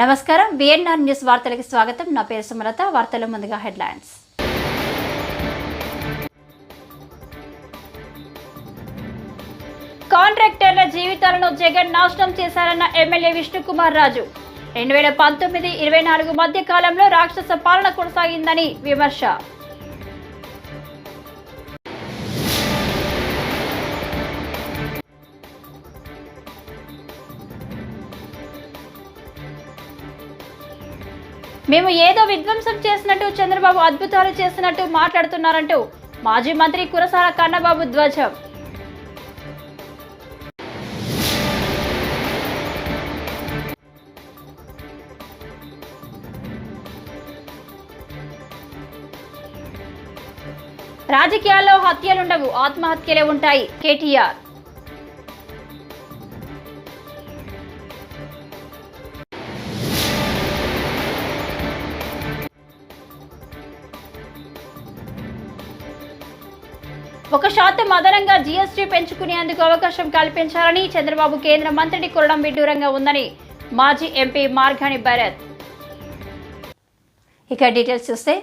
నమస్కారం. BNR news వార్తలకు స్వాగతం. నా పేరు సుమలత. వార్తల ముందుగా హెడ్లైన్స్. కాంట్రాక్టర్ల జీవితాలను జగన్ నాశనం చేశారన్న ఎమ్మెల్యే విష్ణుకుమార్ రాజు. రెండు వేల పంతొమ్మిది ఇరవై నాలుగు మధ్య కాలంలో రాక్షస పాలన కొనసాగిందని విమర్శ. మేము ఏదో విధ్వంసం చేసినట్టు చంద్రబాబు అద్భుతాలు చేసినట్టు మాట్లాడుతున్నారంటూ మాజీ మంత్రి కురసాల కన్నబాబు ధ్వజం. రాజకీయాల్లో హత్యలుండవు ఆత్మహత్యలే ఉంటాయి కేటీఆర్. ఒక శాతం అదనంగా జీఎస్టీ పెంచుకునేందుకు అవకాశం కల్పించాలని చంద్రబాబు కేంద్ర మంత్రిని కొరడం విడ్డూరంగా ఉందని మాజీ ఎంపీ మార్గాని భరత్. ఇక డీటెయిల్స్ చూస్తే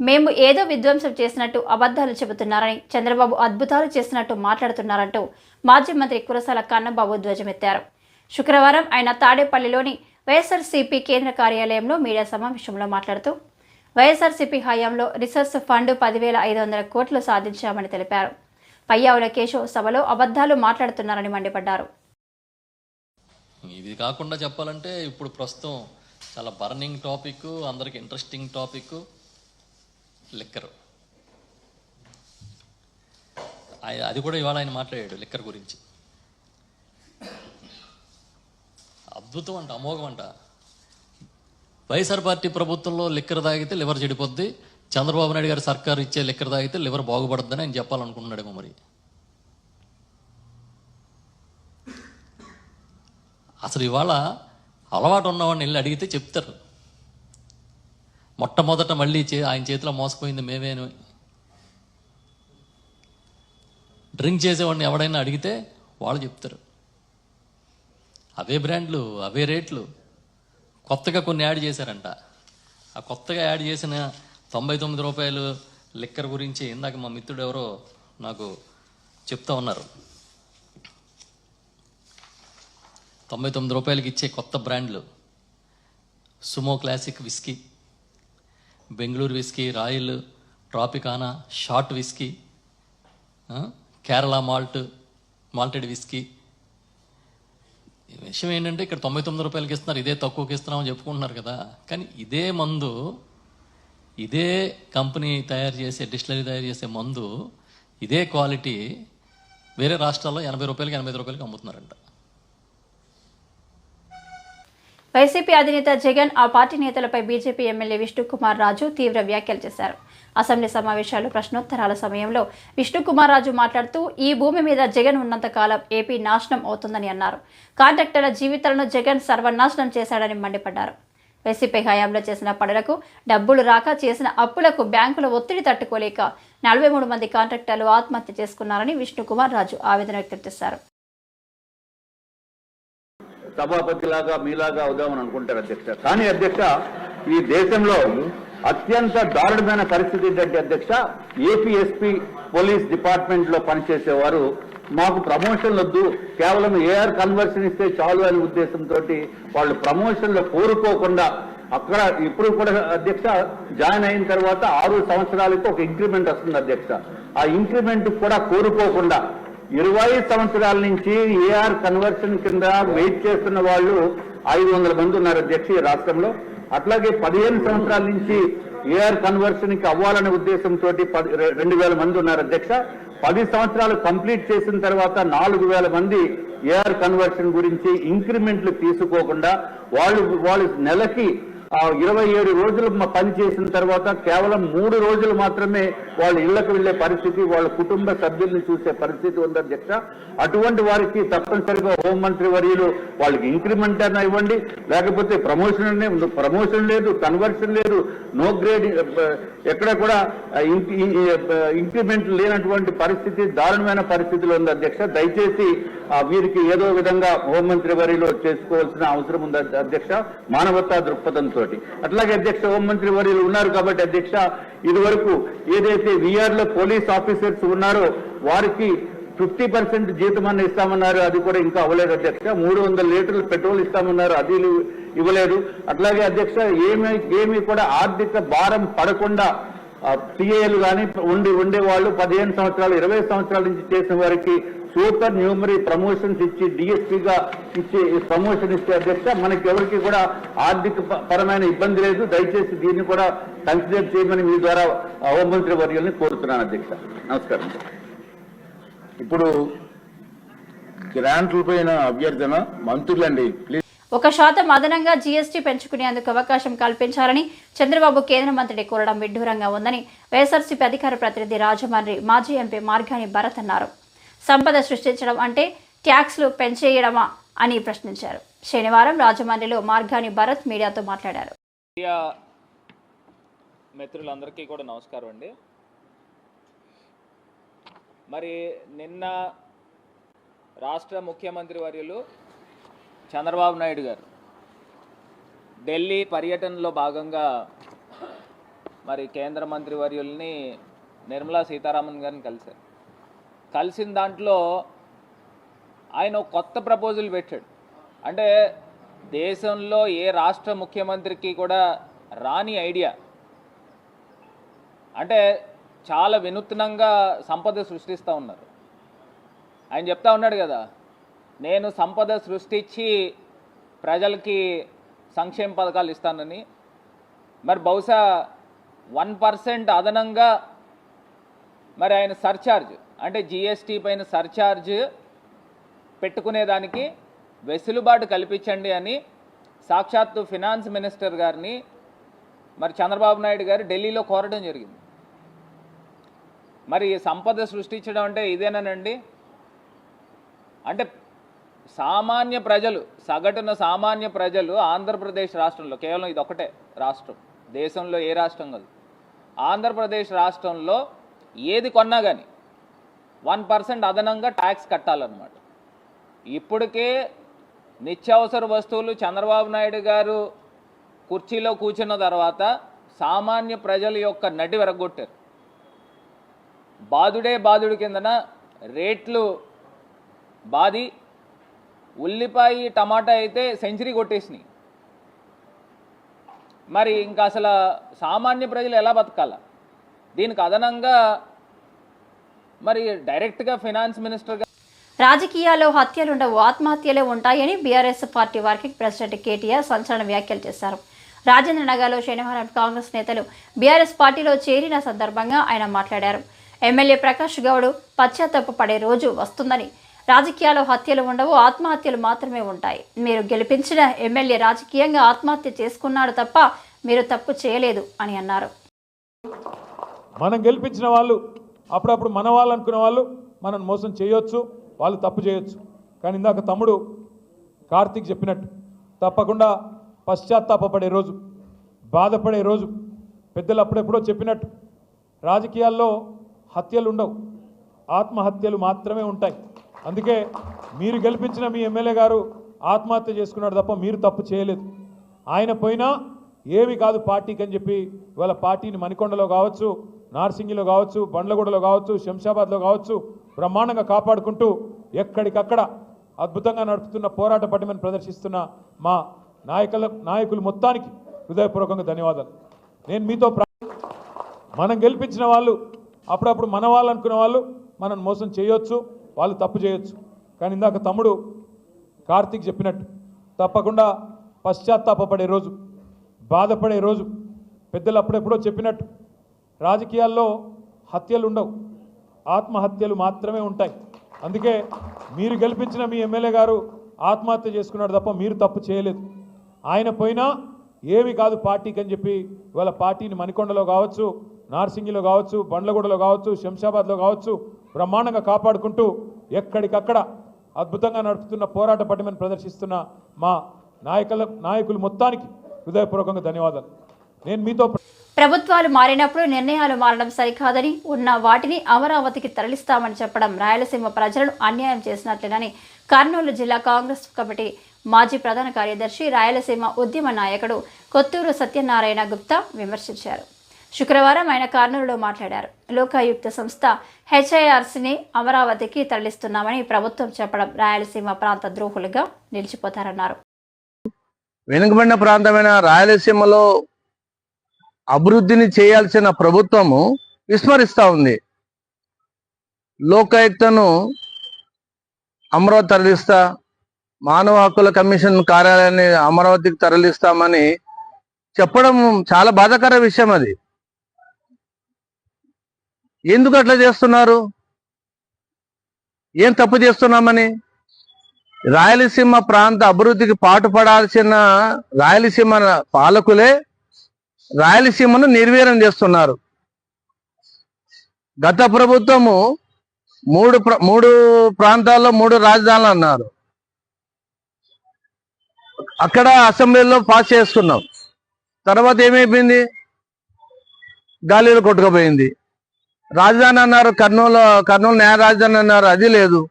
మేము ఏదో విధ్వంసం చేసినట్టు అబద్ధాలు చెబుతున్నారని చంద్రబాబు అద్భుతాలు చేసినట్టు మాట్లాడుతున్నారంటూ మాజీ మంత్రి కురసాల కన్నబాబు ధ్వజమెత్తారు. శుక్రవారం ఆయన తాడేపల్లిలోని వైఎస్ఆర్సీపీ కేంద్ర కార్యాలయంలో మీడియా సమావేశంలో మాట్లాడుతూ వైఎస్ఆర్సీపీ హయాంలో రిసర్చ్ ఫండ్ పదివేల ఐదు వందల కోట్లు సాధించామని తెలిపారు. పయ్యావుల కేశవ్ సభలో అబద్ధాలు మాట్లాడుతున్నారని మండిపడ్డారు. ఇది కాకుండా చెప్పాలంటే ఇప్పుడు ప్రస్తుతం చాలా బర్నింగ్ టాపిక్ అందరికి ఇంట్రెస్టింగ్ టాపిక్ లిక్కర్. అది కూడా ఇవాళ ఆయన మాట్లాడాడు లిక్కర్ గురించి. అద్భుతం అంట అమోఘం అంట. వైఎస్ఆర్ పార్టీ ప్రభుత్వంలో లిక్కర్ తాగితే లివర్ చెడిపోద్ది. చంద్రబాబు నాయుడు గారి సర్కారు ఇచ్చే లిక్కర్ తాగితే లివర్ బాగుపడుతుందని ఆయన చెప్పాలనుకుంటున్నాడేమో మరి. అసలు ఇవాళ అలవాటు ఉన్నవాడిని వెళ్ళి అడిగితే చెప్తారు. మొట్టమొదట మళ్ళీ చే ఆయన చేతిలో మోసపోయింది మేమేను డ్రింక్ చేసేవాడిని ఎవడైనా అడిగితే వాళ్ళు చెప్తారు. అవే బ్రాండ్లు అవే రేట్లు. కొత్తగా కొన్ని యాడ్ చేశారంట. ఆ కొత్తగా యాడ్ చేసిన తొంభై తొమ్మిది రూపాయలు లిక్కర్ గురించి ఇందాక మా మిత్రుడు ఎవరో నాకు చెప్తా ఉన్నారు. తొంభై తొమ్మిది రూపాయలకి ఇచ్చే కొత్త బ్రాండ్లు. Sumo classic whisky Bengaluru whisky royal Tropicana short whisky Kerala malt malted whisky విషయం ఏంటంటే ఇక్కడ తొంభై తొమ్మిది రూపాయలకి ఇస్తున్నారు ఇదే తక్కువకి ఇస్తున్నామని చెప్పుకుంటున్నారు కదా. కానీ ఇదే మందు ఇదే కంపెనీ తయారు చేసే డిస్టిలరీ తయారు చేసే మందు ఇదే క్వాలిటీ వేరే రాష్ట్రాల్లో ఎనభై రూపాయలకి ఎనభై రూపాయలకి అమ్ముతున్నారంట. వైసీపీ అధినేత జగన్ ఆ పార్టీ నేతలపై బీజేపీ ఎమ్మెల్యే విష్ణుకుమార్ రాజు తీవ్ర వ్యాఖ్యలు చేశారు. అసెంబ్లీ సమావేశాలు ప్రశ్నోత్తరాల సమయంలో విష్ణుకుమార్ రాజు మాట్లాడుతూ ఈ భూమి మీద జగన్ ఉన్నంత కాలం ఏపీ నాశనం అవుతుందని అన్నారు. కాంట్రాక్టర్ల జీవితాలను జగన్ సర్వనాశనం చేశాడని మండిపడ్డారు. వైసీపీ హయాంలో చేసిన పనులకు డబ్బులు రాక చేసిన అప్పులకు బ్యాంకుల ఒత్తిడి తట్టుకోలేక నలభై మూడు మంది కాంట్రాక్టర్లు ఆత్మహత్య చేసుకున్నారని విష్ణుకుమార్ రాజు ఆవేదన వ్యక్తం చేశారు. సభాపతిలాగా మీలాగా అవుదామని అనుకుంటారు అధ్యక్ష. కానీ అధ్యక్ష ఈ దేశంలో అత్యంత దారుణమైన పరిస్థితి ఏంటంటే అధ్యక్ష ఏపీఎస్పీ పోలీస్ డిపార్ట్మెంట్లో పనిచేసేవారు మాకు ప్రమోషన్ వద్దు కేవలం ఏఆర్ కన్వర్షన్ ఇస్తే చాలు అనే ఉద్దేశంతో వాళ్ళు ప్రమోషన్లు కోరుకోకుండా అక్కడ ఇప్పుడు కూడా అధ్యక్ష జాయిన్ అయిన తర్వాత ఆరు సంవత్సరాలకు ఒక ఇంక్రిమెంట్ వస్తుంది అధ్యక్ష. ఆ ఇంక్రిమెంట్ కూడా కోరుకోకుండా ఇరవై సంవత్సరాల నుంచి ఏఆర్ కన్వర్షన్ కింద వెయిట్ చేస్తున్న వాళ్ళు ఐదు వందల మంది ఉన్నారు అధ్యక్ష ఈ రాష్ట్రంలో. అట్లాగే పదిహేను సంవత్సరాల నుంచి ఏఆర్ కన్వర్షన్కి అవ్వాలనే ఉద్దేశంతో రెండు వేల మంది ఉన్నారు అధ్యక్ష. పది సంవత్సరాలు కంప్లీట్ చేసిన తర్వాత నాలుగు వేల మంది ఏఆర్ కన్వర్షన్ గురించి ఇంక్రిమెంట్లు తీసుకోకుండా వాళ్ళు వాళ్ళు నెలకి ఇరవై ఏడు రోజులు పని చేసిన తర్వాత కేవలం మూడు రోజులు మాత్రమే వాళ్ళ ఇళ్ళకు వెళ్ళే పరిస్థితి వాళ్ళ కుటుంబ సభ్యుల్ని చూసే పరిస్థితి ఉంది అధ్యక్ష అటువంటి వారికి తప్పనిసరిగా హోంమంత్రి వర్యులు వాళ్ళకి ఇంక్రిమెంట్ అయినా ఇవ్వండి. లేకపోతే ప్రమోషన్ ప్రమోషన్ లేదు కన్వర్షన్ లేదు నో గ్రేడ్ ఎక్కడ కూడా ఇంక్రిమెంట్ లేనటువంటి పరిస్థితి దారుణమైన పరిస్థితిలో ఉంది అధ్యక్ష. దయచేసి వీరికి ఏదో విధంగా హోంమంత్రి వరిలో చేసుకోవాల్సిన అవసరం ఉంది అధ్యక్ష? మానవతా దృక్పథంతో అట్లాగే అధ్యక్ష హోంమంత్రి వరిలు ఉన్నారు కాబట్టి అధ్యక్ష ఇదివరకు ఏదైతే విఆర్లో పోలీస్ ఆఫీసర్స్ ఉన్నారో వారికి ఫిఫ్టీ పర్సెంట్ జీతమాన్ని ఇస్తామన్నారు అది కూడా ఇంకా అవ్వలేదు అధ్యక్ష. మూడు వందల లీటర్లు పెట్రోల్ ఇస్తామన్నారు అది ఇవ్వలేదు. అట్లాగే అధ్యక్ష ఏమి ఏమి కూడా ఆర్థిక భారం పడకుండా సిఏలు కానీ ఉండి ఉండేవాళ్ళు పదిహేను సంవత్సరాలు ఇరవై సంవత్సరాల నుంచి చేసిన వారికి సూపర్ న్యూమరీ ప్రమోషన్స్ ఇచ్చి డిఎస్పీగా ఇచ్చి ప్రమోషన్ ఇచ్చే అధ్యక్ష మనకి ఎవరికి కూడా ఆర్థిక పరమైన ఇబ్బంది లేదు. దయచేసి దీన్ని కూడా కన్సిడర్ చేయమని మీ ద్వారా హోంమంత్రి వర్యుల్ని కోరుతున్నాను అధ్యక్ష. నమస్కారం. ఇప్పుడు గ్రాంట్ల పైన అభ్యర్థన మంత్రులండి. ప్లీజ్. ఒక శాతం అదనంగా జీఎస్టీ పెంచుకునేందుకు అవకాశం కల్పించాలని చంద్రబాబు కేంద్ర మంత్రిని కోరడం విడ్డూరంగా ఉందని వైఎస్ఆర్సీపీ అధికార ప్రతినిధి రాజమండ్రి మాజీ ఎంపీ మార్గాని భరత్ అన్నారు. సంపద సృష్టించడం అంటే ట్యాక్స్లు పెంచేయడమా అని ప్రశ్నించారు. శనివారం రాజమండ్రిలో మార్గాని భరత్ మీడియాతో మాట్లాడారు. మీడియా మిత్రులందరికీ కూడా నమస్కారం అండి. మరి నిన్న రాష్ట్ర ముఖ్యమంత్రి వర్యులు చంద్రబాబు నాయుడు గారు ఢిల్లీ పర్యటనలో భాగంగా మరి కేంద్ర మంత్రి వర్యుల్ని నిర్మలా సీతారామన్ గారిని కలిశారు. కలిసిన దాంట్లో ఆయన కొత్త ప్రపోజల్ పెట్టాడు. అంటే దేశంలో ఏ రాష్ట్ర ముఖ్యమంత్రికి కూడా రాని ఐడియా. అంటే చాలా వినూత్నంగా సంపద సృష్టిస్తూ ఉన్నారు. ఆయన చెప్తా ఉన్నాడు కదా నేను సంపద సృష్టించి ప్రజలకి సంక్షేమ పథకాలు ఇస్తానని. మరి బహుశా వన్ పర్సెంట్ అదనంగా మరి ఆయన సర్చార్జ్. అంటే జిఎస్టీ పైన సర్చార్జ్ పెట్టుకునేదానికి వెసులుబాటు కల్పించండి అని సాక్షాత్తు ఫినాన్స్ మినిస్టర్ గారిని మరి చంద్రబాబు నాయుడు గారు ఢిల్లీలో కోరడం జరిగింది. మరి ఈ సంపద సృష్టించడం అంటే ఇదేనానండి? అంటే సామాన్య ప్రజలు సగటున సామాన్య ప్రజలు ఆంధ్రప్రదేశ్ రాష్ట్రంలో కేవలం ఇది ఒకటే రాష్ట్రం దేశంలో ఏ రాష్ట్రం కాదు ఆంధ్రప్రదేశ్ రాష్ట్రంలో ఏది కొన్నా కానీ వన్ పర్సెంట్ అదనంగా ట్యాక్స్ కట్టాలన్నమాట. ఇప్పటికే నిత్యావసర వస్తువులు చంద్రబాబు నాయుడు గారు కుర్చీలో కూర్చున్న తర్వాత సామాన్య ప్రజల యొక్క నడి విరగొట్టారు బాదుడే బాధుడి కిందన రేట్లు బాది ఉల్లిపాయ టమాటా అయితే సెంచరీ కొట్టేసినాయి. మరి ఇంకా అసలు సామాన్య ప్రజలు ఎలా బతకాల? దీనికి అదనంగా మరి డైరెక్ట్గా ఫినాన్స్ మినిస్టర్ రాజకీయాల్లో హత్యలుండవు ఆత్మహత్యలే ఉంటాయని BRS party working president KTR సంచలన వ్యాఖ్యలు చేశారు. రాజేంద్ర నగర్లో శనివారం కాంగ్రెస్ నేతలు బీఆర్ఎస్ పార్టీలో చేరిన సందర్భంగా ఆయన మాట్లాడారు. ఎమ్మెల్యే ప్రకాష్ గౌడ్ పశ్చాత్తాపపడే రోజు వస్తుందని. రాజకీయాల్లో హత్యలు ఉండవు ఆత్మహత్యలు మాత్రమే ఉంటాయి. మీరు గెలిపించిన ఎమ్మెల్యే రాజకీయంగా ఆత్మహత్య చేసుకున్నాడు తప్ప మీరు తప్పు చేయలేదు అని అన్నారు. మనం గెలిపించిన వాళ్ళు అప్పుడప్పుడు మన వాళ్ళు అనుకునే వాళ్ళు మనం మోసం చేయొచ్చు వాళ్ళు తప్పు చేయొచ్చు. కానీ ఇందాక తమ్ముడు కార్తీక్ చెప్పినట్టు తప్పకుండా పశ్చాత్తాపడే రోజు బాధపడే రోజు. పెద్దలు అప్పుడెప్పుడో చెప్పినట్టు రాజకీయాల్లో హత్యలు ఉండవు. ఆత్మహత్యలు మాత్రమే ఉంటాయి. అందుకే మీరు గెలిపించిన మీ ఎమ్మెల్యే గారు ఆత్మహత్య చేసుకున్నాడు తప్ప మీరు తప్పు చేయలేదు. ఆయన పోయినా ఏమి కాదు పార్టీకి అని చెప్పి ఇవాళ పార్టీని మణికొండలో కావచ్చు నార్సింగిలో కావచ్చు బండ్లగూడలో కావచ్చు శంషాబాద్లో కావచ్చు బ్రహ్మాండంగా కాపాడుకుంటూ ఎక్కడికక్కడ అద్భుతంగా నడుపుతున్న పోరాట పటిమని ప్రదర్శిస్తున్న మా నాయకుల నాయకులు మొత్తానికి హృదయపూర్వకంగా ధన్యవాదాలు. నేను మీతో మనం గెలిపించిన వాళ్ళు అప్పుడప్పుడు మన వాళ్ళు అనుకునే వాళ్ళు మనం మోసం చేయొచ్చు వాళ్ళు తప్పు చేయొచ్చు. కానీ ఇందాక తమ్ముడు కార్తీక్ చెప్పినట్టు తప్పకుండా పశ్చాత్తాపపడే రోజు బాధపడే రోజు పెద్దలు అప్పుడెప్పుడో చెప్పినట్టు రాజకీయాల్లో హత్యలు ఉండవు. ఆత్మహత్యలు మాత్రమే ఉంటాయి. అందుకే మీరు గెలిపించిన మీ ఎమ్మెల్యే గారు ఆత్మహత్య చేసుకున్నాడు తప్ప మీరు తప్పు చేయలేదు. ఆయన పోయినా ఏమి కాదు పార్టీకి అని చెప్పి ఇవాళ పార్టీని మణికొండలో కావచ్చు నార్సింగిలో కావచ్చు బండ్లగూడలో కావచ్చు శంషాబాద్లో కావచ్చు బ్రహ్మాండంగా కాపాడుకుంటూ ఎక్కడికక్కడ అద్భుతంగా నడుపుతున్న పోరాట పటిమని ప్రదర్శిస్తున్న మా నాయకుల నాయకులు మొత్తానికి హృదయపూర్వకంగా ధన్యవాదాలు. నేను మీతో ప్రభుత్వాలు మారినప్పుడు నిర్ణయాలు మారడం సరికాదని ఉన్న వాటిని అమరావతికి తరలిస్తామని చెప్పడం రాయలసీమ ప్రజలను అన్యాయం చేసినట్లేనని కర్నూలు జిల్లా కాంగ్రెస్ కమిటీ మాజీ ప్రధాన కార్యదర్శి రాయలసీమ ఉద్యమ నాయకుడు కొత్తూరు సత్యనారాయణ గుప్తా విమర్శించారు. శుక్రవారం ఆయన కర్నూలులో మాట్లాడారు. లోకాయుక్త సంస్థ హెచ్ఐఆర్సీని అమరావతికి తరలిస్తున్నామని ప్రభుత్వం చెప్పడం రాయలసీమ ప్రాంత ద్రోహులుగా నిలిచిపోతారన్నారు. వెనుకబడిన ప్రాంతమైన రాయలసీమలో అభివృద్ధిని చేయాల్సిన ప్రభుత్వము విస్మరిస్తా ఉంది. లోకాయుక్తను అమరావతి తరలిస్తా మానవ హక్కుల కమిషన్ కార్యాలయాన్ని అమరావతికి తరలిస్తామని చెప్పడం చాలా బాధాకర విషయం అది. ఎందుకు అట్లా చేస్తున్నారు? ఏం తప్పు చేస్తున్నామని? రాయలసీమ ప్రాంత అభివృద్ధికి పాటుపడాల్సిన రాయలసీమ పాలకులే రాయలసీమను నిర్వీర్యం చేస్తున్నారు. గత ప్రభుత్వము మూడు మూడు ప్రాంతాల్లో మూడు రాజధానులు అన్నారు. అక్కడ అసెంబ్లీలో పాస్ చేసుకున్నాం తర్వాత ఏమైపోయింది? గాలిలో కొట్టుకుపోయింది. రాజధాని అన్నారు కర్నూలు కర్నూలు న్యాయ రాజధాని అన్నారు అది లేదు.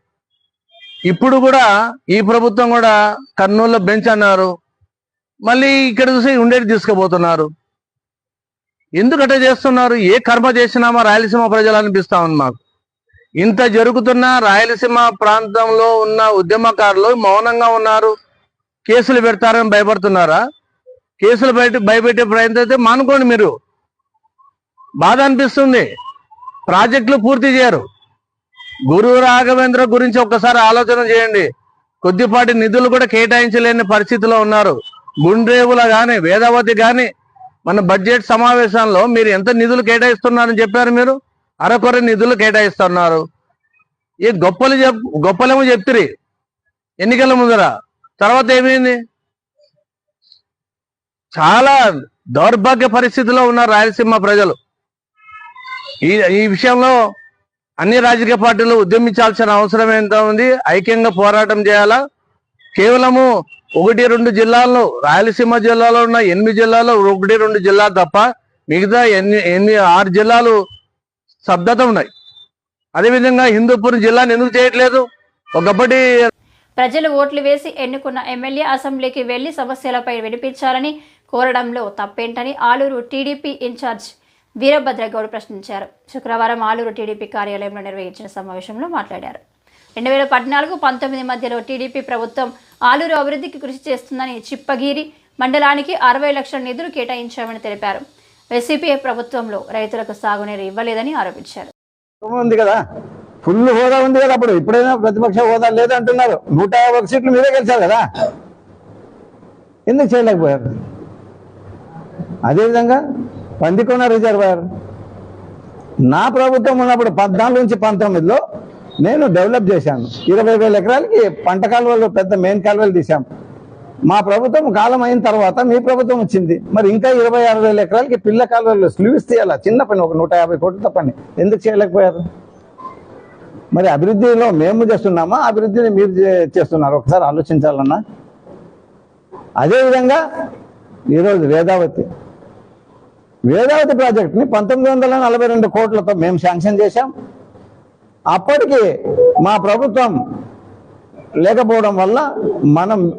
ఇప్పుడు కూడా ఈ ప్రభుత్వం కూడా కర్నూలులో బెంచ్ అన్నారు. మళ్ళీ ఇక్కడ చూసి ఉండేది తీసుకుపోతున్నారు. ఎందుకట చేస్తున్నారు? ఏ కర్మ చేసినామా రాయలసీమ ప్రజలు అనిపిస్తా ఉంది మాకు. ఇంత జరుగుతున్న రాయలసీమ ప్రాంతంలో ఉన్న ఉద్యమకారులు మౌనంగా ఉన్నారు. కేసులు పెడతారని భయపడుతున్నారా? కేసులు బయట భయపెట్టే ప్రయత్నం అయితే మానుకోండి మీరు. బాధ అనిపిస్తుంది. ప్రాజెక్టులు పూర్తి చేయరు. గురు రాఘవేంద్ర గురించి ఒక్కసారి ఆలోచన చేయండి. కొద్దిపాటి నిధులు కూడా కేటాయించలేని పరిస్థితిలో ఉన్నారు. గుండ్రేవుల గాని వేదావతి గాని మన బడ్జెట్ సమావేశంలో మీరు ఎంత నిధులు కేటాయిస్తున్నారని చెప్పారు మీరు? అరకొర నిధులు కేటాయిస్తున్నారు. ఈ గొప్పలు చెప్ గొప్పలేమో చెప్తిరి. ఎన్నికల ముందర. తర్వాత ఏమైంది? చాలా దౌర్భాగ్య పరిస్థితిలో ఉన్నారు రాయలసీమ ప్రజలు. ఈ ఈ విషయంలో అన్ని రాజకీయ పార్టీలు ఉద్యమించాల్సిన అవసరం ఎంత ఉంది? ఐక్యంగా పోరాటం చేయాలా? కేవలము ఒకటి రెండు జిల్లాల్లో రాయలసీమ జిల్లాలో ఉన్న ఎనిమిది జిల్లాలో ఒకటి రెండు జిల్లా తప్ప మిగతా ఎన్ని ఎన్ని ఆరు జిల్లాలు శబ్దత ఉన్నాయి. అదేవిధంగా హిందూపూర్ జిల్లాను ఎందుకు చేయట్లేదు? ఒకప్పటి ప్రజలు ఓట్లు వేసి ఎన్నుకున్న ఎమ్మెల్యే అసెంబ్లీకి వెళ్ళి సమస్యలపై వినిపించాలని కోరడంలో తప్పేంటని ఆలూరు టీడీపీ ఇన్ఛార్జ్ వీరభద్రగౌడ్ ప్రశ్నించారు. శుక్రవారం ఆలూరు టీడీపీ కార్యాలయంలో నిర్వహించిన సమావేశంలో మాట్లాడారు. రెండు వేల పద్నాలుగు పంతొమ్మిది మధ్యలో టీడీపీ ప్రభుత్వం ఆలూరు అభివృద్ధికి కృషి చేస్తుందని చిప్పగిరి మండలానికి అరవై లక్షల నిధులు కేటాయించామని తెలిపారు. వైసీపీ ప్రభుత్వంలో రైతులకు సాగునీరు ఇవ్వలేదని ఆరోపించారు. ఉంది కదా. ఫుల్ హోదా ఉంది కదా అప్పుడు. ఇప్పుడైనా ప్రతిపక్ష హోదా లేదంటున్నారు. నూట యాభై ఒక సీట్లు మీరే గెలిచారు కదా. ఎందుకు చేయలేకపోయారు? అదేవిధంగా పందికొండ రిజర్వాయర్. నా ప్రభుత్వం ఉన్నప్పుడు పద్నాలుగు నుంచి పంతొమ్మిదిలో నేను డెవలప్ చేశాను. ఇరవై వేల ఎకరాలకి పంట కాలువలు పెద్ద మెయిన్ కాలువలు తీశాం. మా ప్రభుత్వం కాలం అయిన తర్వాత మీ ప్రభుత్వం వచ్చింది. మరి ఇంకా ఇరవై ఆరు వేల ఎకరాలకి పిల్ల కాలువలు స్లీవ్స్ తీయాలా? చిన్న పని ఒక నూట యాభై కోట్ల పని. ఎందుకు చేయలేకపోయారు? మరి అభివృద్ధిలో మేము చేస్తున్నామా? అభివృద్ధిని మీరు చేస్తున్నారు? ఒకసారి ఆలోచించాలన్నా. అదేవిధంగా ఈరోజు వేదావతి. వేదావతి ప్రాజెక్ట్ని పంతొమ్మిది వందల నలభై రెండు కోట్లతో మేము శాంక్షన్ చేశాం. అప్పటికి మా ప్రభుత్వం లేకపోవడం వల్ల మనం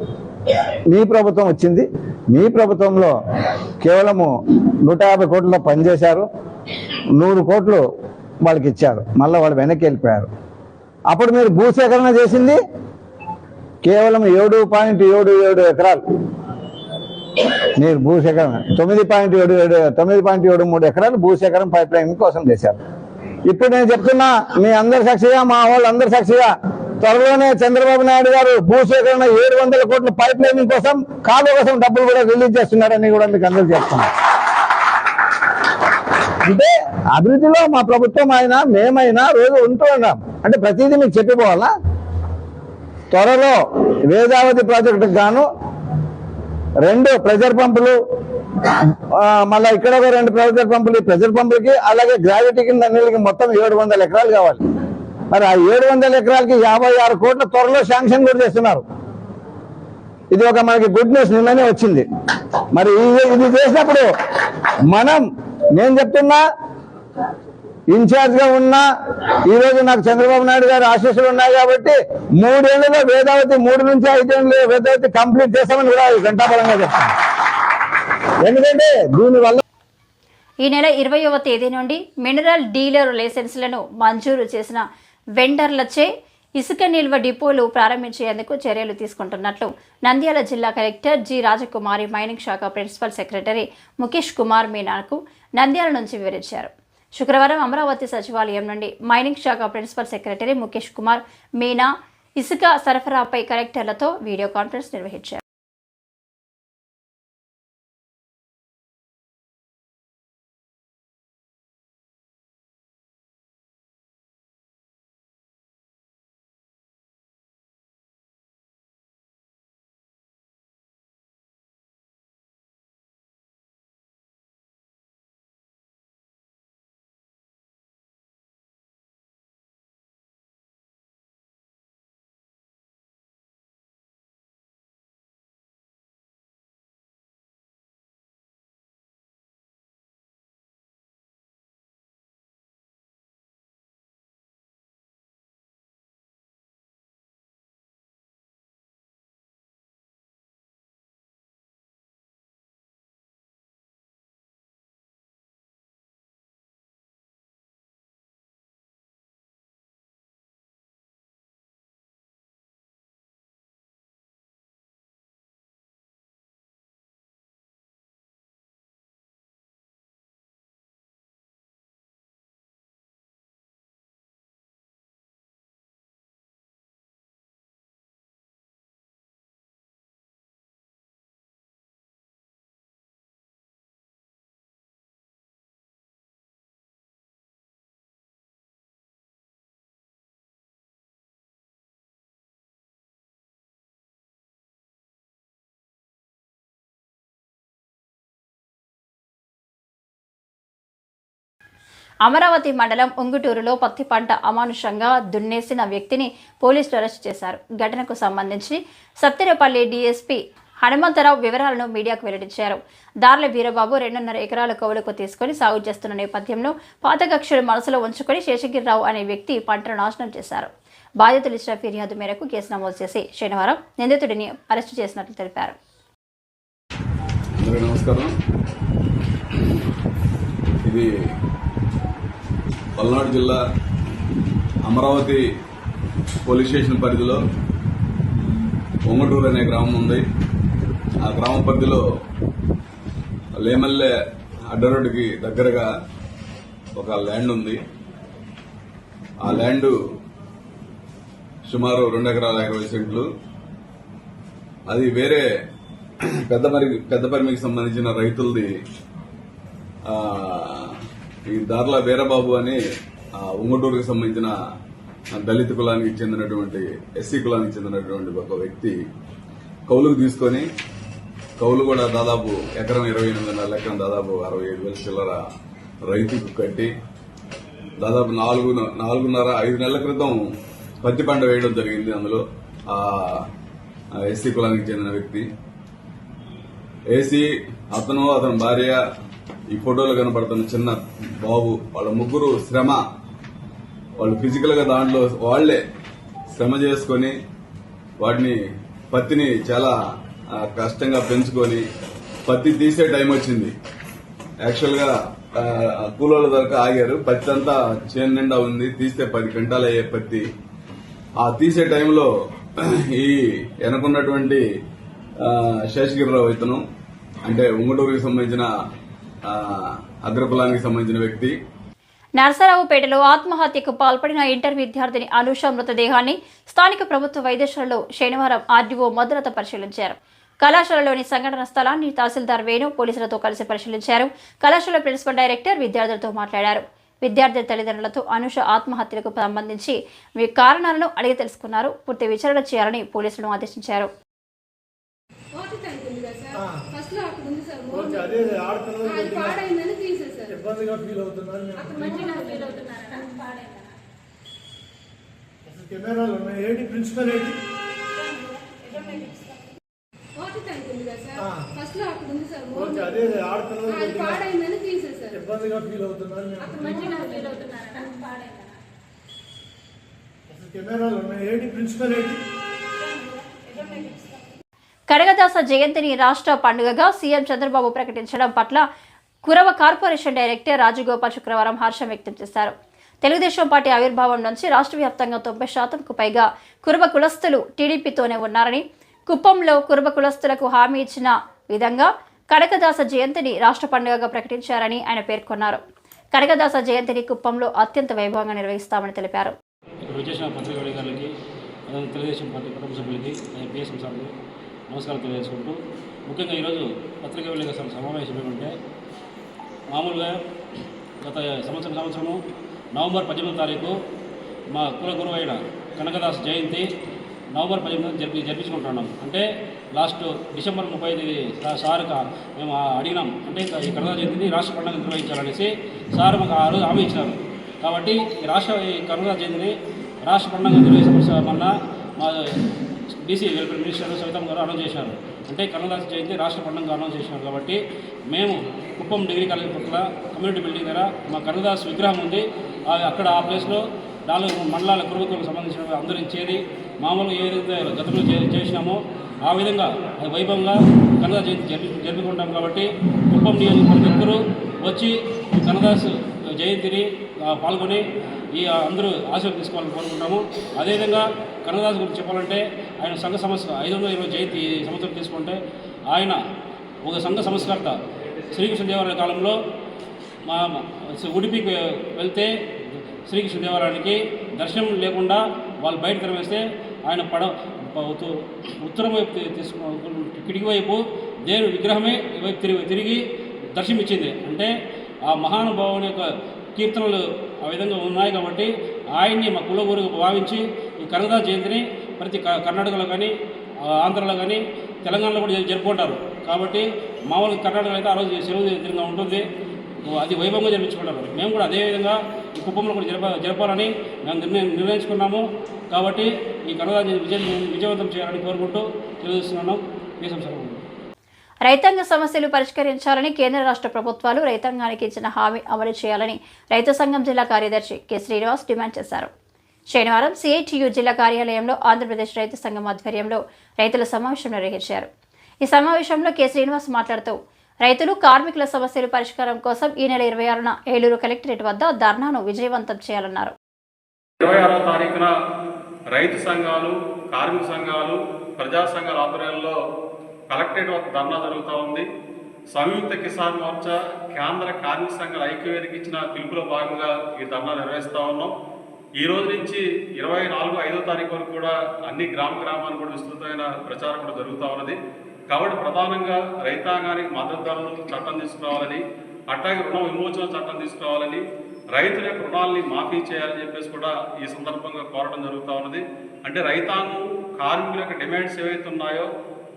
మీ ప్రభుత్వం వచ్చింది. మీ ప్రభుత్వంలో కేవలము నూట యాభై కోట్లలో పనిచేశారు. నూరు కోట్లు వాళ్ళకి ఇచ్చారు. మళ్ళీ వాళ్ళు వెనక్కి వెళ్ళిపోయారు. అప్పుడు మీరు భూసేకరణ చేసింది కేవలం ఏడు పాయింట్ ఏడు ఏడు ఎకరాలు. మీరు భూసేకరణ తొమ్మిది పాయింట్ ఏడు ఏడు తొమ్మిది పాయింట్ ఏడు మూడు ఎకరాలు భూసేకరణ పైప్ లైన్ కోసం చేశారు. ఇప్పుడు నేను చెప్తున్నా మీ అందరి సాక్షిగా మా వాళ్ళందరి సాక్షిగా త్వరలోనే చంద్రబాబు నాయుడు గారు భూసేకరణ ఏడు వందల కోట్ల పైప్ లైనింగ్ కోసం కాలు కోసం డబ్బులు కూడా రిలీజ్ చేస్తున్నారని కూడా మీకు అందరికి చెప్తున్నా. అంటే అభివృద్ధిలో మా ప్రభుత్వం అయినా మేమైనా రోజు ఉంటూ ఉన్నాం. అంటే ప్రతిదీ మీకు చెప్పిపోవాలా? త్వరలో వేదావతి ప్రాజెక్టుకు గాను రెండు ప్రెజర్ పంపులు మళ్ళా ఇక్కడ ఒక రెండు ప్రెజర్ పంపులు ఈ ప్రెజర్ పంపులకి అలాగే గ్రావిటీ కింద నీళ్ళకి మొత్తం ఏడు వందల ఎకరాలు కావాలి. మరి ఆ ఏడు వందల ఎకరాలకి యాభై ఆరు కోట్ల త్వరలో శాంక్షన్ కూడా చేస్తున్నారు. ఇది ఒక మనకి గుడ్ న్యూస్ నిన్ననే వచ్చింది. మరి ఇది చేసినప్పుడు మనం నేను చెప్తున్నా ఇన్ఛార్జ్గా ఉన్నా ఈ రోజు నాకు చంద్రబాబు నాయుడు గారు ఆశీస్సులు ఉన్నాయి కాబట్టి మూడేళ్ళలో వేదావతి మూడు నుంచి ఐదేళ్ళు వేదావతి కంప్లీట్ చేస్తామని కూడా ఘంటాపరంగా చెప్తాను ఎందుకంటే దీనివల్ల ఈ నెల ఇరవయవ తేదీ నుండి మినరల్ డీలర్ లైసెన్సులను మంజూరు చేసిన వెండర్లచే ఇసుక నిల్వ డిపోలు ప్రారంభించేందుకు చర్యలు తీసుకుంటున్నట్లు నంద్యాల జిల్లా కలెక్టర్ జి రాజకుమారి మైనింగ్ శాఖ ప్రిన్సిపల్ సెక్రటరీ ముఖేష్ కుమార్ మీనాకు నంద్యాల నుంచి వివరించారు. శుక్రవారం అమరావతి సచివాలయం నుండి మైనింగ్ శాఖ ప్రిన్సిపల్ సెక్రటరీ ముఖేష్ కుమార్ మీనా ఇసుక సరఫరాపై కలెక్టర్లతో వీడియో కాన్ఫరెన్స్ నిర్వహించారు. అమరావతి మండలం ఉంగుటూరులో పత్తి పంట అమానుషంగా దున్నేసిన వ్యక్తిని పోలీసులు అరెస్ట్ చేశారు. ఘటనకు సంబంధించి సత్తెరపల్లి డీఎస్పీ హనుమంతరావు వివరాలను మీడియాకు వెల్లడించారు. దార్ల వీరబాబు రెండున్నర ఎకరాల కవులకు తీసుకుని సాగు చేస్తున్న నేపథ్యంలో పాత కక్షలు మనసులో ఉంచుకొని శేషగిరిరావు అనే వ్యక్తి పంటను నాశనం చేశారు. బాధితులు ఇచ్చిన ఫిర్యాదు మేరకు కేసు నమోదు చేసి శనివారం నిందితుడిని అరెస్టు చేసినట్లు తెలిపారు. నమస్కారం. ఇది పల్నాడు జిల్లా అమరావతి పోలీస్ స్టేషన్ పరిధిలో ఒంగటూరు అనే గ్రామం ఉంది. ఆ గ్రామ పరిధిలో లేమల్లె అడ్డరోడ్డుకి దగ్గరగా ఒక ల్యాండ్ ఉంది. ఆ ల్యాండ్ సుమారు రెండు ఎకరాల ఇరవై సెంట్లు. అది వేరే పెద్ద మరి పెద్ద పరిమికి సంబంధించిన రైతులది ఈ దార్ల వీరబాబు అని ఆ, ఉంగటూరుకి సంబంధించిన దళిత కులానికి చెందినటువంటి ఎస్సీ కులానికి చెందినటువంటి ఒక వ్యక్తి కౌలుకు తీసుకొని కౌలు కూడా దాదాపు ఎకరం ఇరవై ఎనిమిదిన్నర ఎకరం దాదాపు అరవై ఐదు వేల చిల్లర రైతుకు కట్టి దాదాపు నాలుగు నాలుగున్నర ఐదు నెలల క్రితం పత్తి పంట వేయడం జరిగింది అందులో. ఆ ఎస్సీ కులానికి చెందిన వ్యక్తి. ఏసీ అతను అతని భార్య ఈ ఫోటోలో కనబడుతున్న చిన్న బాబు వాళ్ళ ముగ్గురు శ్రమ. వాళ్ళు ఫిజికల్గా దాంట్లో వాళ్ళే శ్రమ చేసుకొని వాటిని పత్తిని చాలా కష్టంగా పెంచుకొని పత్తి తీసే టైం వచ్చింది. యాక్చువల్గా కూలోళ్ళ దొరక ఆగారు. పత్తి అంతా చేను నిండా ఉంది. తీస్తే పది క్వింటాలు అయ్యే పత్తి. ఆ తీసే టైంలో ఈ వెనకున్నటువంటి శేషగిరిరావు ఇతను అంటే ఉంగటూరుకి సంబంధించిన అగ్రకులానికి సంబంధించిన వ్యక్తి. నరసరావుపేటలో ఆత్మహత్యకు పాల్పడిన ఇంటర్ విద్యార్థిని అనూష మృతదేహాన్ని స్థానిక ప్రభుత్వ వైద్యశాలలో శనివారం ఆర్డీఓ మొదలత పరిశీలించారు. కళాశాలలోని సంఘటన స్థలాన్ని తహసీల్దార్ వేణు పోలీసులతో కలిసి పరిశీలించారు. కళాశాల ప్రిన్సిపల్ డైరెక్టర్ విద్యార్థులతో మాట్లాడారు. విద్యార్థి తల్లిదండ్రులతో అనుష ఆత్మహత్యలకు సంబంధించి మీ కారణాలను అడిగి తెలుసుకున్నారు. పూర్తి విచారణ చేయాలని పోలీసులను ఆదేశించారు వాటర్ ట్యాంక్ ఉంది కదా సార్ ఫస్ట్లో అక్కడ ఉంది సార్ మోర్ ఆ, అది పాడైందని తీసేశారు ఇబ్బందిగా ఫీల్ అవుతున్నారు నేను అక్కడ మంచిగా ఫీల్ అవుతున్నారు? పాడైందని అసలు కెమెరాలు ఉన్నాయి. ఏంటి ప్రిన్సిపల్ ఏంటి? వాటర్ ట్యాంక్ ఉంది కదా సార్. ఫస్ట్లో అక్కడ ఉంది సార్ మోర్ ఓకే అదే ఆడపిల్లలు ఆ, అది పాడైందని తీసేశారు ఇబ్బందిగా ఫీల్ అవుతున్నారు మేము అప్పుడు మంచిగా ఫీల్ అవుతున్నారు? పాడైందా? అసలు కెమెరాలు ఉన్నాయి. ఏంటి ప్రిన్సిపల్ ఏంటి? కడగదాస జయంతిని రాష్ట్ర పండుగగా సీఎం చంద్రబాబు ప్రకటించడం పట్ల కురవ కార్పొరేషన్ డైరెక్టర్ రాజగోపాల్ శుక్రవారం హర్షం వ్యక్తం చేశారు. తెలుగుదేశం పార్టీ ఆవిర్భావం నుంచి రాష్ట్ర వ్యాప్తంగా తొంభై శాతంకు పైగా కురవ కులస్తులు టీడీపీతోనే ఉన్నారని కుప్పంలో కురవ కులస్తులకు హామీ ఇచ్చిన విధంగా కడకదాస జయంతిని రాష్ట్ర పండుగగా ప్రకటించారని ఆయన పేర్కొన్నారు. కనకదాస జయంతిని కుప్పంలో అత్యంత వైభవంగా నిర్వహిస్తామని తెలిపారు. తెలుగుదేశం పార్టీ కుటుంబ సభ్యులకి పిఎస్ఎం సార్లు నమస్కారం తెలియజేసుకుంటూ ముఖ్యంగా ఈరోజు పత్రికా విలేకరుల సమ- సమావేశం ఏమంటే మామూలుగా గత సంవత్సరం సంవత్సరము నవంబర్ పద్దెనిమిదో తారీఖు మా కుల గురువు అయిన కనకదాస్ జయంతి నవంబర్ పద్దెనిమిది జరిపి జరిపించుకుంటున్నాం. అంటే లాస్ట్ డిసెంబర్ ముప్పై ఐదు సార్గా మేము అడిగినాం. అంటే ఈ కనకదాస్ జయంతిని రాష్ట్ర పండుగ నిర్వహించాలనేసి సార్ మాకు ఆ రోజు హామీ ఇచ్చినారు. కాబట్టి ఈ రాష్ట్ర ఈ కరోనా జయంతిని రాష్ట్ర పండుగ నిర్వహించవలసిన మొన్న మా బీసీ వెల్ఫేర్ మినిస్టర్ సవితం గారు అనౌన్స్ చేశారు. అంటే కన్నదాస జయంతి రాష్ట్ర పండుగ అనౌన్స్ చేశారు కాబట్టి మేము కుప్పం డిగ్రీ కాలేజ్ పక్కన కమ్యూనిటీ బిల్డింగ్ దగ్గర మా కన్నదాస్ విగ్రహం ఉంది. అక్కడ ఆ ప్లేస్లో నాలుగు మండలాల కురుకులకు సంబంధించిన అందరం చేరి మామూలుగా ఏ విధంగా గతంలో చే- చేసినామో ఆ విధంగా అది వైభవంగా కన్నదాస జయంతి జరిపి జరుపుకుంటాం కాబట్టి కుప్పం నియోజకవర్గ ఒక్కరు వచ్చి కన్నదాస్ జయంతిని పాల్గొని ఈ అందరూ ఆశీర్వదించుకోవాలని కోరుకుంటాము. అదేవిధంగా కన్నదాస్ గురించి చెప్పాలంటే ఆయన సంఘ సమస్య ఐదు వందల ఇరవై జయంతి ఈ సంవత్సరం తీసుకుంటే ఆయన ఒక సంఘ సంస్కర్త శ్రీకృష్ణదేవరాయ కాలంలో మా ఉడిపికి వెళ్తే శ్రీకృష్ణదేవరాయానికి దర్శనం లేకుండా వాళ్ళు బయట తెరవేస్తే ఆయన పడ ఉత్తరం వైపు తీసుకు కిటికీ వైపు దేవుని విగ్రహమే వైపు తిరిగి తిరిగి దర్శనమిచ్చింది. అంటే ఆ మహానుభావుని యొక్క కీర్తనలు ఆ విధంగా ఉన్నాయి కాబట్టి ఆయన్ని మా కులగురుగా భావించి ఈ కన్నడ జయంతిని ప్రతి క- కర్ణాటకలో కానీ ఆంధ్రలో కానీ తెలంగాణలో కూడా జరుపుకుంటారు. కాబట్టి మామూలుగా కర్ణాటకలో అయితే ఆ రోజు సెలవు దినంగా ఉంటుంది. అది వైభవంగా జరిపించుకుంటారు మేము కూడా అదేవిధంగా ఈ కుప్పంలో కూడా జరప జరపాలని మేము నిర్ణయం నిర్ణయించుకున్నాము. కాబట్టి ఈ కన్నదాన్ని విజయం విజయవంతం చేయాలని కోరుకుంటూ తెలియజేస్తున్నాను. ఈ సంవత్సరం రైతాంగ సమస్యలు పరిష్కరించాలని కేంద్ర రాష్ట్ర ప్రభుత్వాలు రైతాంగానికి ఇచ్చిన హామీ అమలు చేయాలని రైతు సంఘం జిల్లా కార్యదర్శి కె శ్రీనివాస్ డిమాండ్ చేశారు. శనివారం సిఐటియు జిల్లా కార్యాలయంలో ఆంధ్రప్రదేశ్ రైతు సంఘం ఆధ్వర్యంలో రైతుల సమావేశం నిర్వహించారు. ఈ సమావేశంలో కె శ్రీనివాస్ మాట్లాడుతూ రైతులు కార్మికుల సమస్యల పరిష్కారం కోసం ఈ నెల ఇరవై ఆరున ఏలూరు కలెక్టరేట్ వద్ద ధర్నాను విజయవంతం చేయాలన్నారు. ఇరవై ఆరో తారీఖున రైతు సంఘాలు కార్మిక సంఘాలు ప్రజా సంఘాల ఆధ్వర్యంలో కలెక్టరేట్ వద్ద ధర్నా జరుగుతూ ఉంది. సంయుక్త కిసాన్ మోర్చా కేంద్ర కార్మిక సంఘాల ఐక్యవేదిక ఇచ్చిన పిలుపులో భాగంగా ఈ ధర్నా నిర్వహిస్తూ ఉన్నాం. ఈ రోజు నుంచి ఇరవై నాలుగు ఐదో తారీఖు వరకు కూడా అన్ని గ్రామ గ్రామాలు కూడా విస్తృతమైన ప్రచారం కూడా జరుగుతూ ఉన్నది. కాబట్టి ప్రధానంగా రైతాంగానికి మద్దతు ధరలు చట్టం తీసుకురావాలని అట్లాగే రుణ విమోచన చట్టం తీసుకురావాలని రైతుల యొక్క రుణాలని మాఫీ చేయాలని చెప్పేసి కూడా ఈ సందర్భంగా కోరడం జరుగుతూ ఉన్నది. అంటే రైతాంగం కార్మికుల యొక్క డిమాండ్స్ ఏవైతే ఉన్నాయో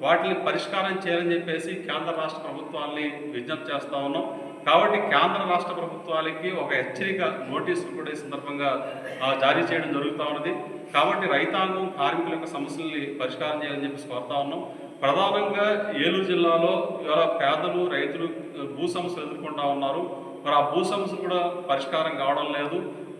వాటిని పరిష్కారం చేయాలని చెప్పేసి కేంద్ర రాష్ట్ర ప్రభుత్వాల్ని విజ్ఞప్తి చేస్తా ఉన్నాం. కాబట్టి కేంద్ర రాష్ట్ర ప్రభుత్వాలకి ఒక హెచ్చరిక నోటీసులు కూడా ఈ సందర్భంగా జారీ చేయడం జరుగుతూ ఉన్నది. కాబట్టి రైతాంగం కార్మికుల యొక్క సమస్యల్ని పరిష్కారం చేయాలని చెప్పేసి కోరుతా ఉన్నాం. ప్రధానంగా ఏలూరు జిల్లాలో ఇవాళ పేదలు రైతులు భూ సమస్యలు ఎదుర్కొంటా ఉన్నారు. మరి ఆ భూ సమస్య కూడా పరిష్కారం కావడం లేదు.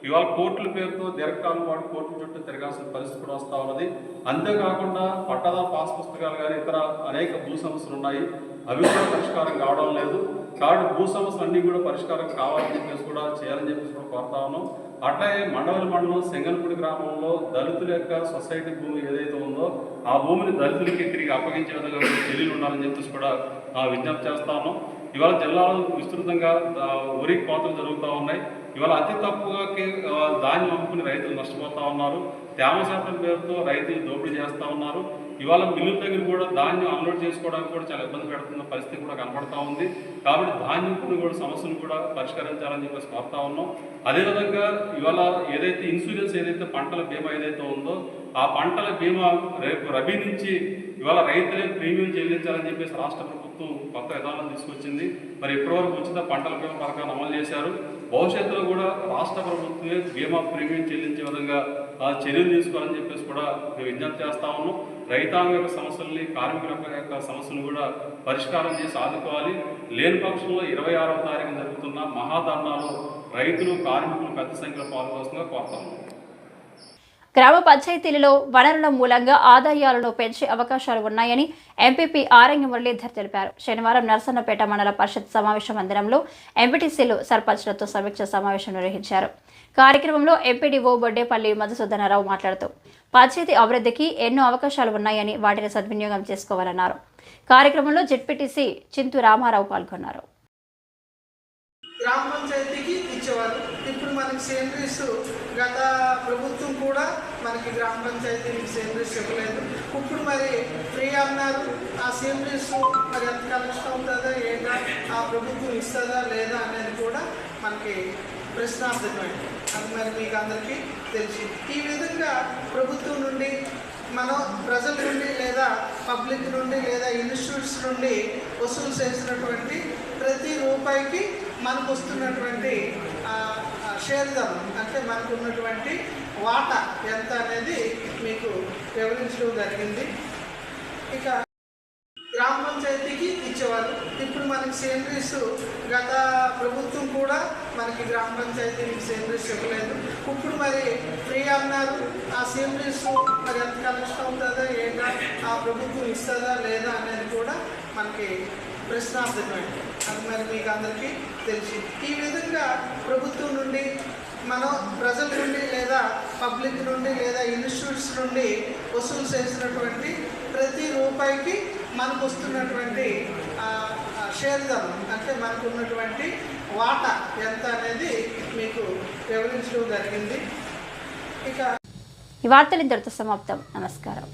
ఇవాళ కోర్టుల పేరుతో దీర్ఘకాలం పాటు కోర్టుల చుట్టూ తిరగాల్సిన పరిస్థితి కూడా వస్తూ ఉన్నది. అంతేకాకుండా పట్టదా పాస్ పుస్తకాలు కానీ ఇతర అనేక భూ సమస్యలు ఉన్నాయి. అవి కూడా పరిష్కారం కావడం లేదు. కాబట్టి భూ సమస్యలు అన్నీ కూడా పరిష్కారం కావాలని చెప్పేసి కూడా చేయాలని చెప్పేసి కూడా కోరుతా ఉన్నాం. అట్లాగే మండవల మండలం సెంగల్పూడి గ్రామంలో దళితుల యొక్క సొసైటీ భూమి ఏదైతే ఉందో ఆ భూమిని దళితులకి తిరిగి అప్పగించే విధంగా చర్యలు ఉండాలని చెప్పేసి కూడా విజ్ఞప్తి చేస్తా ఉన్నాం. ఇవాళ జిల్లాలో విస్తృతంగా ఆ, వరి కోతలు జరుగుతూ ఉన్నాయి. ఇవాళ అతి తక్కువగా ధాన్యం అమ్ముకుని రైతులు నష్టపోతా ఉన్నారు. తేమ శాతం పేరుతో రైతులు దోపిడీ చేస్తూ ఉన్నారు. ఇవాళ మిల్లుల దగ్గర కూడా ధాన్యం అన్లోడ్ చేసుకోవడానికి కూడా చాలా ఇబ్బంది పెడుతున్న పరిస్థితి కూడా కనబడతా ఉంది. కాబట్టి ధాన్యం కూడా సమస్యలు కూడా పరిష్కరించాలని చెప్పేసి కోరుతా ఉన్నాం. అదేవిధంగా ఇవాళ ఏదైతే ఇన్సూరెన్స్ ఏదైతే పంటల బీమా ఏదైతే ఉందో ఆ పంటల బీమా రేపు రబీ నుంచి ఇవాళ రైతులే ప్రీమియం చెల్లించాలని చెప్పేసి రాష్ట్ర ప్రభుత్వం కొత్త విధానం తీసుకొచ్చింది. మరి ఇప్పటివరకు ఉచిత పంటల బీమా పథకాన్ని అమలు చేశారు. భవిష్యత్తులో కూడా రాష్ట్ర ప్రభుత్వమే బీమా ప్రీమియం చెల్లించే విధంగా ఆ, చర్యలు తీసుకోవాలని చెప్పేసి కూడా మేము విజ్ఞప్తి చేస్తా ఉన్నాం. రైతాంగ యొక్క సమస్యల్ని కార్మికుల యొక్క- సమస్యలు సమస్యలను కూడా పరిష్కారం చేసి ఆదుకోవాలి. లేని పక్షంలో ఇరవై ఆరవ తారీఖు జరుగుతున్న మహాధర్నాలో రైతులు కార్మికులు పెద్ద సంఖ్యలో పాల్గొస్తున్నా కోరుతా ఉన్నాం. గ్రామ పంచాయతీలలో వనరుల మూలంగా ఆదాయాలను పెంచే అవకాశాలు ఉన్నాయని ఎంపీపీ ఆరంగి మురళీధర్ తెలిపారు. శనివారం నరసన్నపేట మండల పరిషత్ సమావేశ మందిరంలో ఎంపీటీసీలు సర్పంచ్లతో సమీక్ష సమావేశం నిర్వహించారు. కార్యక్రమంలో ఎంపీడీఓ బొడ్డేపల్లి మధుసూదనరావు మాట్లాడుతూ పంచాయతీ అభివృద్ధికి ఎన్నో అవకాశాలు ఉన్నాయని వాటిని సద్వినియోగం చేసుకోవాలన్నారు. కార్యక్రమంలో జెడ్పీటీసీ చింతు రామారావు పాల్గొన్నారు గ్రామ పంచాయతీకి ఇచ్చేవారు ఇప్పుడు మనకి సేంద్రీస్ గత ప్రభుత్వం కూడా మనకి గ్రామ పంచాయతీకి సేంద్రీస్ ఇవ్వలేదు. ఇప్పుడు మరి ఫ్రీ అన్నారు. ఆ సేంద్రీస్ మరి ఎంత కలెక్షన్ అవుతుందా ఏంటా ఆ ప్రభుత్వం ఇస్తుందా లేదా అనేది కూడా మనకి ప్రశ్నార్థకమైంది. అది మరి మీకు అందరికీ తెలిసి ఈ విధంగా ప్రభుత్వం నుండి మనం ప్రజల నుండి లేదా పబ్లిక్ నుండి లేదా ఇన్స్టిట్యూట్స్ నుండి వసూలు చేసినటువంటి ప్రతి రూపాయికి మనకు వస్తున్నటువంటి ఆ, అంటే మనకు ఉన్నటువంటి వాటా ఎంత అనేది మీకు వివరించడం జరిగింది. ఇక గ్రామ పంచాయతీకి ఇచ్చేవారు ఇప్పుడు మనకి సేంద్రీస్ గత ప్రభుత్వం కూడా మనకి గ్రామ పంచాయతీకి సేంద్రీస్ ఇవ్వలేదు. ఇప్పుడు మరి ఫ్రీ అన్నారు. ఆ సేంద్రీస్ మరి ఎంత కలెక్షన్ అవుతుందా ఏంటా ఆ ప్రభుత్వం ఇస్తుందా లేదా అనేది కూడా మనకి ప్రశ్నార్థకమైంది. అది మరి మీకు అందరికీ తెలుసు ఈ విధంగా ప్రభుత్వం నుండి మనం ప్రజల నుండి లేదా పబ్లిక్ నుండి లేదా ఇన్స్టిట్యూట్స్ నుండి వసూలు చేసినటువంటి ప్రతి రూపాయికి మనకు వస్తున్నటువంటి ఆ, షేర్ అంటే మనకు ఉన్నటువంటి వాటా ఎంత అనేది మీకు వివరించడం జరిగింది. ఇక ఈ వార్తలు ఇంతటితో సమాప్తం. నమస్కారం.